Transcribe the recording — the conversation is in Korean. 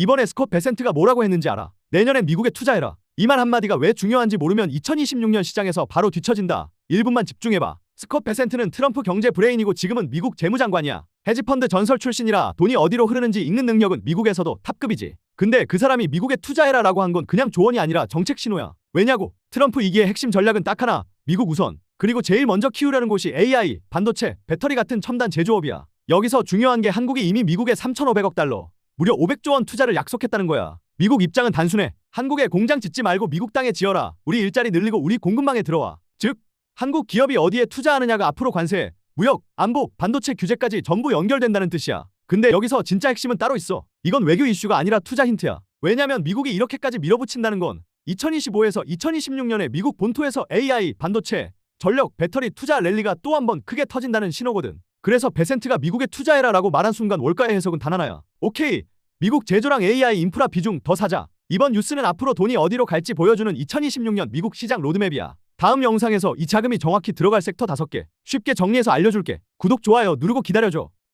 이번에 스콧 베센트가 뭐라고 했는지 알아. 내년엔 미국에 투자해라. 이 말 한마디가 왜 중요한지 모르면 2026년 시장에서 바로 뒤처진다. 1분만 집중해봐. 스콧 베센트는 트럼프 경제 브레인이고 지금은 미국 재무장관이야. 헤지펀드 전설 출신이라 돈이 어디로 흐르는지 읽는 능력은 미국에서도 탑급이지. 근데 그 사람이 미국에 투자해라 라고 한 건 그냥 조언이 아니라 정책 신호야. 왜냐고? 트럼프 이기의 핵심 전략은 딱 하나. 미국 우선. 그리고 제일 먼저 키우려는 곳이 AI, 반도체, 배터리 같은 첨단 제조업이야. 여기서 중요한 게 한국이 이미 미국에 3,500억 달러, 무려 500조 원 투자를 약속했다는 거야. 미국 입장은 단순해. 한국에 공장 짓지 말고 미국 땅에 지어라. 우리 일자리 늘리고 우리 공급망에 들어와. 즉, 한국 기업이 어디에 투자하느냐가 앞으로 관세, 무역, 안보, 반도체 규제까지 전부 연결된다는 뜻이야. 근데 여기서 진짜 핵심은 따로 있어. 이건 외교 이슈가 아니라 투자 힌트야. 왜냐면 미국이 이렇게까지 밀어붙인다는 건 2025에서 2026년에 미국 본토에서 AI, 반도체, 전력, 배터리 투자 랠리가 또 한 번 크게 터진다는 신호거든. 그래서 베센트가 미국에 투자해라라고 말한 순간 월가의 해석은 단 하나야. 오케이. 미국 제조랑 AI 인프라 비중 더 사자. 이번 뉴스는 앞으로 돈이 어디로 갈지 보여주는 2026년 미국 시장 로드맵이야. 다음 영상에서 이 자금이 정확히 들어갈 섹터 5개 쉽게 정리해서 알려줄게. 구독, 좋아요 누르고 기다려줘.